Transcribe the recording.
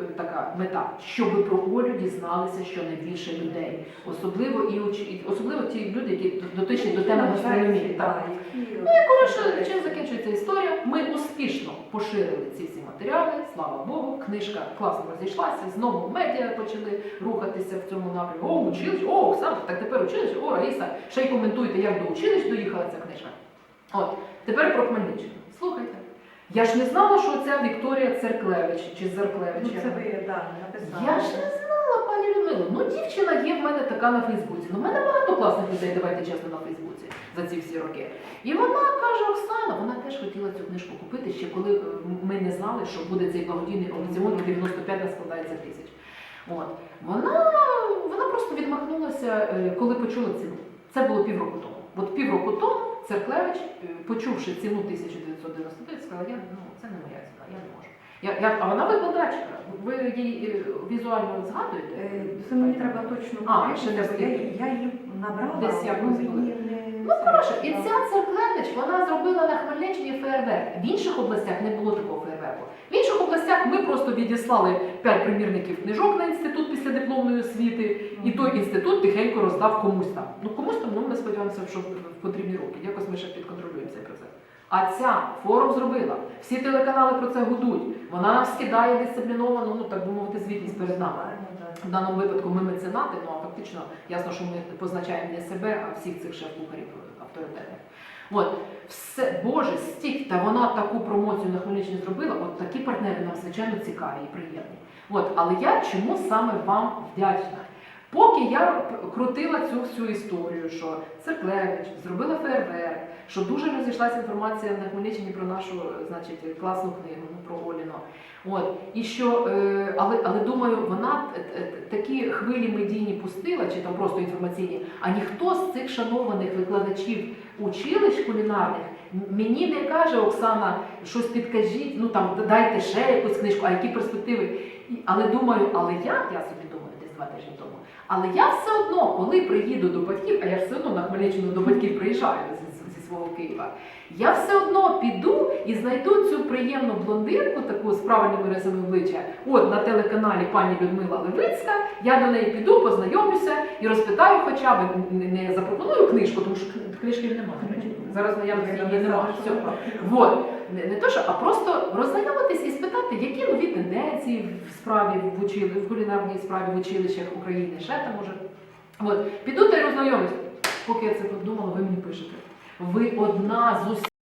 е, така мета, щоб про Олю дізналися щонайбільше людей, особливо і особливо ті люди, які дотичні до теми гастрономії. Так. Ну, Коротше, чим закінчується історія? Ми успішно поширили ці всі матеріали, слава Богу. Книжка класно розійшлася. Знову медіа почали рухатися в цьому напрямку. О, училище, о, Оксана, так тепер училище, о, Раїса, ще й коментуйте, як до училищ доїхала ця книжка. От, тепер про Хмельниччину. Слухайте. Я ж не знала, що ця Вікторія Церклевич чи Зерклевич. Ну, це ви да, написали. Я ж не знала, пані Людмило. Ну, дівчина є в мене така на Фейсбуці. Ну, в мене багато класних людей, давайте чесно, на Фейсбуці за ці всі роки. І вона каже, Оксана, вона теж хотіла цю книжку купити ще коли е, ми не знали, що буде цей благодійний аукціон, 95 нас складається тисяч. От. Вона, вона просто відмахнулася, е, коли почула ціну. Це було півроку тому. От півроку тому Церклевич, е, почувши ціну 1999, сказала, я, ну, це не моя ціна, я не можу. Я, я, а вона викладачка. Ви її е, візуально згадуєте? Е, Це мені треба точно А, ще не я, я її набрала, Десь мені не... Ну, хороше, і ця Церклевич, вона зробила на Хмельниччині фейерверк. В інших областях не було такого фейерверку. В інших областях ми просто відіслали п'ять примірників книжок на і той інститут тихенько роздав комусь там. Ну комусь там, ну ми сподіваємося, що в потрібні роки. Якось ми ще підконтролюємо цей процес. А ця форум зробила. Всі телеканали про це гудуть. Вона нам скидає дисципліновану, ну так би мовити, звітність перед нами. В даному випадку ми меценати, ну а фактично ясно, що ми позначаємо не себе, а всіх цих шеф-кухарів авторитетних. От, все, Боже, стік, та вона таку промоцію на Хмельниччині зробила, от такі партнери нам звичайно цікаві і приємні. От, але я чому саме вам вдячна? Поки я крутила цю всю історію, що Церклевич зробила фейерверк, що дуже розійшлася інформація на Хмельниччині про нашу значить, класну книгу, ну, про Оліно. От, і що, е, але, але думаю, вона такі хвилі медійні пустила, чи там просто інформаційні, а ніхто з цих шанованих викладачів училищ кулінарних мені не каже Оксана, щось підкажіть, ну там дайте ще якусь книжку, а які перспективи. Але думаю, але я, я собі думаю, два тижні тому. Але я все одно, коли приїду до батьків, а я все одно на Хмельниччину до батьків приїжджаю зі, зі свого Києва, я все одно піду і знайду цю приємну блондинку, таку з правильними рисами обличчя, от на телеканалі пані Людмила Левицька. Я до неї піду, познайомлюся і розпитаю, хоча б не, запропоную книжку, тому що книжки немає. Зараз наявності її немає. Вот. Не, не то, що, а просто роззнайомитись і спитати, які нові тенденції в справі в учили, в кулінарній справі в училищах України, ще там може. От. Піду та й роззнайомлюсь. Поки я це подумала, ви мені пишете. Ви одна з усіх.